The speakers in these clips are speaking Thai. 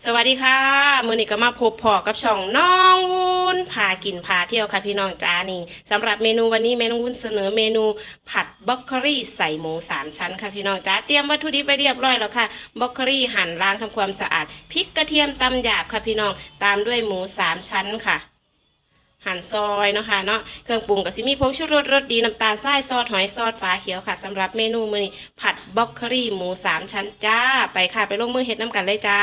สวัสดีค่ะ มือนี้ก็มาพบพอกับช่องน้องวุ้นพากินพาเที่ยวค่ะพี่น้องจ้านี่สำหรับเมนูวันนี้แม่น้องวุ้นเสนอเมนูผัดบล็อกโคลี่ใส่หมูสามชั้นค่ะพี่น้องจ้าเตรียมวัตถุดิบไปเรียบร้อยแล้วค่ะบล็อกโคลี่หั่นล้างทำความสะอาดพริกกระเทียมตำหยาบค่ะพี่น้องตามด้วยหมูสามชั้นค่ะ หั่นซอยเนาะค่ะเนาะเครื่องปรุงก็สิมีผงชูรสรสดีน้ำตาลทรายซอสหอยซอสฟ้าเขียวค่ะสำหรับเมนูมื้อนี้ผัดบล็อกโคลี่หมูสามชั้นจ้า ไปค่ะไปลงมือเฮ็ดน้ำกันเลยจ้า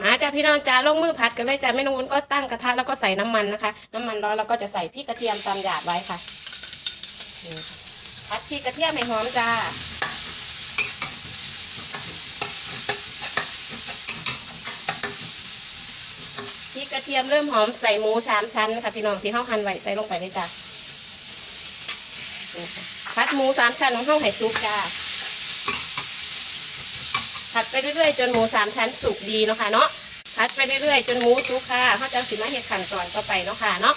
มาจ้าพี่น้องจ้าลงมือผัดกันเลยจ้าแม่นงวุ้นก็ตั้งกระทะแล้วก็ใส่น้ำมันนะคะ น้ำมันร้อนแล้วก็จะใส่พริกกระเทียมตำหยาบไว้ค่ะผัดพริกกระเทียมให้หอมจ้า กระเทียมเริ่มหอมใส่หมูสามชั้นค่ะพี่น้องที่เฮาหั่นไว้ใส่ลงไปเลยจ้านี่ค่ะผัดหมูสามชั้นของเฮาให้สุกจ้าผัดไปเรื่อยๆจนหมูสามชั้นสุกดีเนาะค่ะเนาะผัดไปเรื่อยๆจนหมูสุกค่ะเขาจะสิมาเห็ดขั้นตอนต่อไปเนาะค่ะเนาะ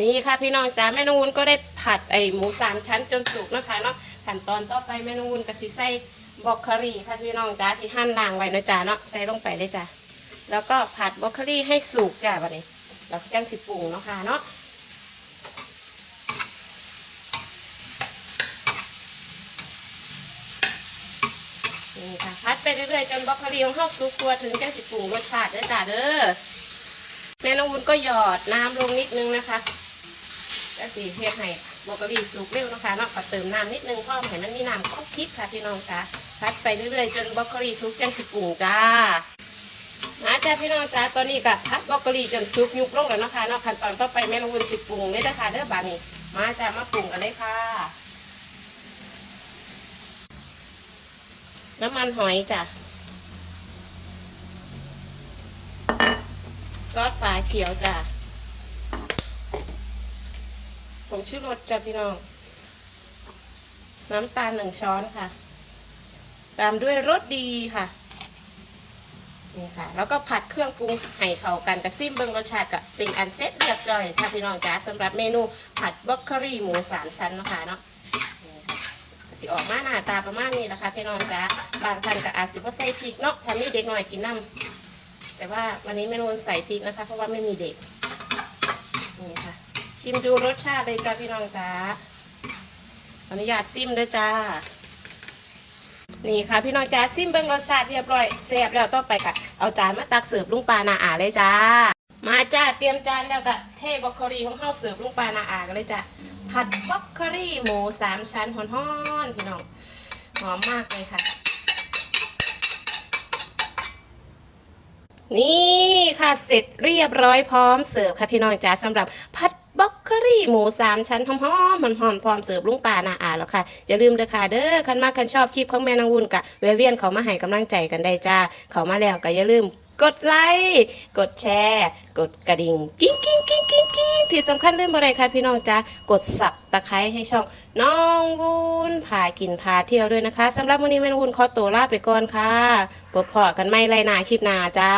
นี่ค่ะพี่น้องจ้าแม่นงวุ้นก็ได้ผัดไอหมูสามชั้นจนสุกนะคะเนาะขั้นตอนต่อไปแม่นงวุ้นก็สิใส่บอกโคลีค่ะพี่น้องจ้าที่หั่นล่างไว้นะจ้าเนาะใส่ลงไปเลยจ้า แล้วก็ผัดบรอกโคลีให้สุกจ้าบัดนี้แล้วจังสิปรุงเนาะค่ะเนาะนี่ค่ะพัดไปเรื่อยๆจนบรอกโคลีของเข้าสุกตัวถึงจะสิปรุงรสชาติเด้จ้าเด้อแม่น้องวุ้นก็หยอดน้ำลงนิดนึงนะคะจะสีเฮ็ดให้บรอกโคลีสุกเร็วนะคะเนาะก็เติมน้ำนิดนึงเพิ่มให้มันมีน้ำคลุกคลิกค่ะพี่น้องจ้าพัดไปเรื่อยๆจนบรอกโคลีสุกจังสิปรุงจ้า มาจ้าพี่น้องจ้าตอนนี้ก็พัดบรอกโคลีจนสุกยุบลงแล้วนะคะเนาะขั้นตอนต่อไปแม่น้องวุ้นสิปรุงเลยนะคะเด้อบานี้มาจ้ามาปรุงกันเลยค่ะ น้ำมันหอยจ้ะซอสฝาเขียวจ้ะผงชูรสจ้ะพี่น้อง น้ำตาลหนึ่งช้อนค่ะ ตามด้วยรสดีค่ะ นี่ค่ะ แล้วก็ผัดเครื่องปรุงให้เข้ากันกับซิมเบิงรสชาติกับเป็นอันเซ็ตเรียบร้อยค่ะพี่น้องจ้าสำหรับเมนูผัดบล็อกโคลี่หมูสามชั้นนะคะเนาะนี่ค่ะสิออกมาหน้าตาประมาณนี้แหละค่ะพี่น้องจ้าบางท่านก็อาจสิบ่ใส่พริกเนาะถ้ามีเด็กหน่อยกินน้ำแต่ว่าวันนี้แม่นวลใส่พริกนะคะ เพราะว่าไม่มีเด็กนี่ค่ะ ชิมดูรสชาติเลยจ้าพี่น้องจ้าออนุญาตซิมด้วยจ้า นี่ค่ะพี่น้องจ้าซิมเบิ้งรสชาติเรียบร้อยแซ่บแล้วต่อไปค่ะ เอาจานมาตักเสิร์ฟลุงปลานาอาเลยจ้า มาจ้าเตรียมจานแล้วก็เทบรอกโคลีของเฮาเสิร์ฟลุงปลานาอากันเลยจ้าผัดบล็อกโคลีหมูสามชั้นหอนๆพี่น้องหอมมากเลยค่ะ นี่ค่ะเสร็จเรียบร้อยพร้อมเสิร์ฟค่ะพี่น้องจ๋าสำหรับผัด บ็อกโคลี่หมูสามชั้นหอมๆหอมๆพร้อมเสิร์ฟลุงป่านาอาแล้วค่ะ อย่าลืมเด้อค่ะเด้อคันมากคันชอบคลิปของแม่นางวุ้นกะแวะเวียนเขามาให้กำลังใจกันได้จ้า เขามาแล้วก็อย่าลืมกดไลค์กดแชร์ กดกระดิ่งกิ้งกิ้งกิ้งกิ้งกิ้งที่สำคัญเรื่องอะไรค่ะพี่น้องจ้ากดสับตะไคร้ให้ช่องน้องวุ้นพากินพาเที่ยวด้วยนะคะสำหรับวันนี้แม่นางวุ้นขอตัวลาไปก่อนค่ะพบพอกันไม่ไรนาคลิปหนาจ้า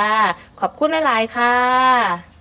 ขอบคุณหลายๆค่ะ